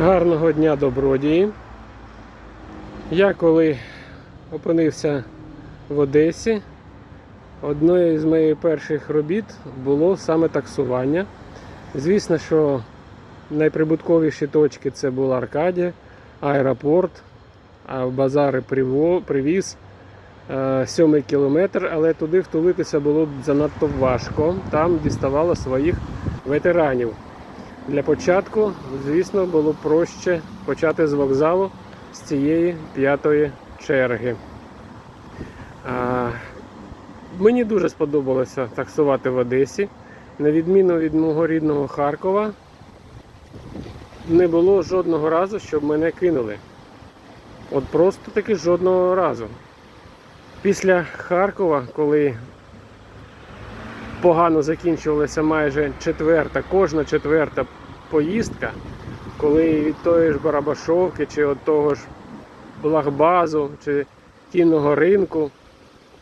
Гарного дня добродії. Я коли опинився в Одесі, одною з моїх перших робіт було саме таксування. Звісно, що найприбутковіші точки це була Аркадія, аеропорт, а базари привіз. е, Сьомий кілометр, але туди втулитися було занадто важко. Там діставало своїх ветеранів. Для початку, звісно, було проще почати з вокзалу з цієї п'ятої черги. А, мені дуже сподобалося таксувати в Одесі. На відміну від мого рідного Харкова, не було жодного разу, щоб мене кинули. От просто таки жодного разу. Після Харкова, коли погано закінчувалася майже четверта, кожна четверта поїздка, коли від тої ж Барабашовки, чи від того ж Благбазу, чи кінного ринку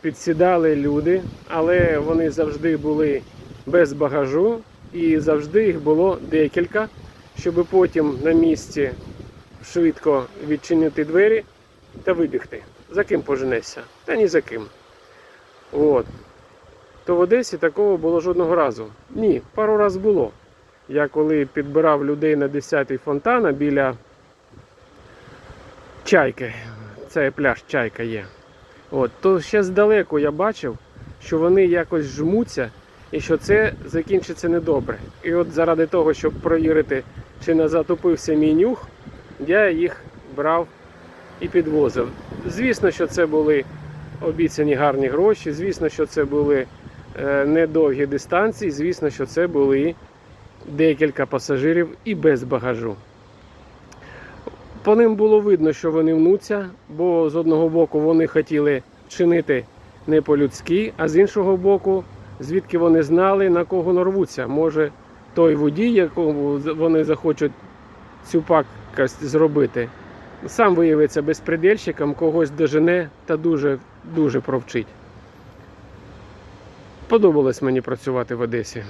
підсідали люди, але вони завжди були без багажу і завжди їх було декілька, щоб потім на місці швидко відчинити двері та вибігти. За ким поженешся? Та ні за ким. От то в Одесі такого було жодного разу. Ні, пару раз було. Я коли підбирав людей на 10-й фонтана біля чайки, це пляж чайка є. От, то ще здалеку я бачив, що вони якось жмуться і що це закінчиться недобре. І от заради того, щоб провірити, чи не затопився мій нюх, я їх брав і підвозив. Звісно, що це були обіцяні гарні гроші, звісно, що це були е, недовгі дистанції. Звісно, що це були декілька пасажирів і без багажу. По ним було видно, що вони мнуться, бо з одного боку вони хотіли чинити не по-людськи, а з іншого боку, звідки вони знали, на кого нарвуться. Може, той водій, якому вони захочуть цю пакость зробити, сам виявиться безпредельщиком, когось дожене та дуже, дуже провчить. Подобалось мені працювати в Одесі.